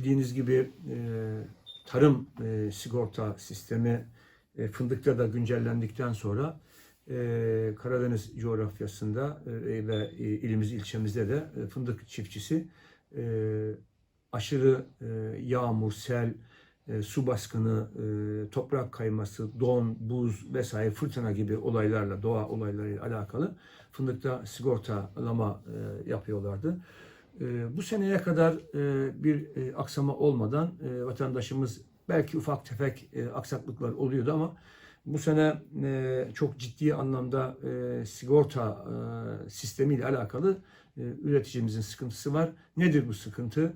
bildiğiniz gibi e, tarım e, sigorta sistemi e, fındıkta da güncellendikten sonra Karadeniz coğrafyasında ve ilimiz ilçemizde de fındık çiftçisi aşırı e, yağmur, sel, su baskını, toprak kayması, don, buz vesaire fırtına gibi olaylarla, doğa olaylarıyla alakalı fındıkta sigortalama e, yapıyorlardı. E, bu seneye kadar e, bir e, aksama olmadan e, vatandaşımız belki ufak tefek aksaklıklar oluyordu ama bu sene çok ciddi anlamda sigorta sistemiyle alakalı üreticimizin sıkıntısı var. Nedir bu sıkıntı?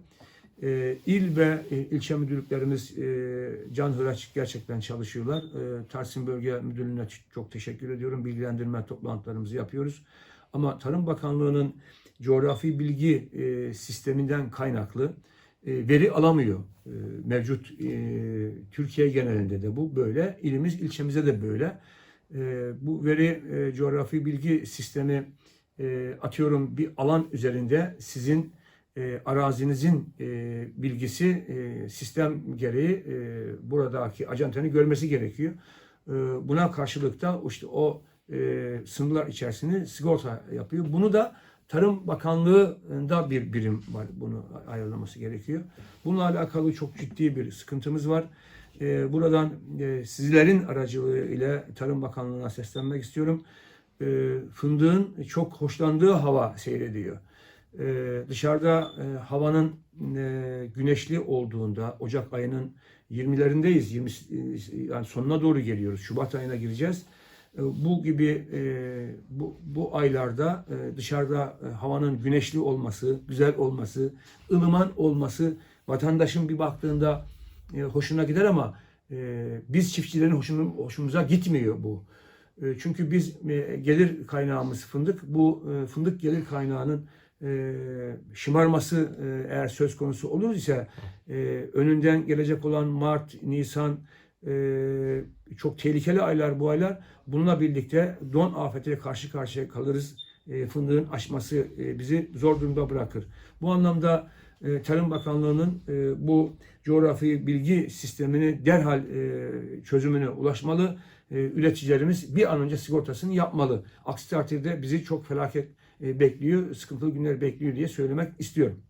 İl ve ilçe müdürlüklerimiz can hıraç gerçekten çalışıyorlar. Tarsim Bölge Müdürlüğü'ne çok teşekkür ediyorum. Bilgilendirme toplantılarımızı yapıyoruz. Ama Tarım Bakanlığı'nın coğrafi bilgi e, sisteminden kaynaklı e, veri alamıyor. E, mevcut e, Türkiye genelinde de bu böyle. İlimiz, ilçemize de böyle. E, bu veri e, coğrafi bilgi sistemi e, atıyorum bir alan üzerinde sizin e, arazinizin e, bilgisi e, sistem gereği e, buradaki ajantanın görmesi gerekiyor. E, buna karşılık da işte o e, sınırlar içerisinde sigorta yapıyor. Bunu da Tarım Bakanlığı'nda bir birim var. Bunu ayarlaması gerekiyor. Bununla alakalı çok ciddi bir sıkıntımız var. E, buradan e, sizlerin aracılığı ile Tarım Bakanlığı'na seslenmek istiyorum. E, fındığın çok hoşlandığı hava seyrediyor. Ee, dışarıda e, havanın e, güneşli olduğunda Ocak ayının 20'lerindeyiz. 20 e, yani sonuna doğru geliyoruz. Şubat ayına gireceğiz. E, bu gibi e, bu bu aylarda e, dışarıda havanın güneşli olması, güzel olması, ılıman olması vatandaşın bir baktığında hoşuna gider ama biz çiftçilerin hoşunu, hoşumuza gitmiyor bu. Çünkü biz gelir kaynağımız fındık. Bu fındık gelir kaynağının şımarması eğer söz konusu olur ise önünden gelecek olan Mart, Nisan çok tehlikeli aylar bu aylar. Bununla birlikte don afetiyle karşı karşıya kalırız. Fındığın aşması e, bizi zor durumda bırakır. Bu anlamda Tarım Bakanlığı'nın bu coğrafi bilgi sistemini derhal e, çözümüne ulaşmalı. Üreticilerimiz bir an önce sigortasını yapmalı. Aksi takdirde bizi çok felaket bekliyor, sıkıntılı günler bekliyor diye söylemek istiyorum.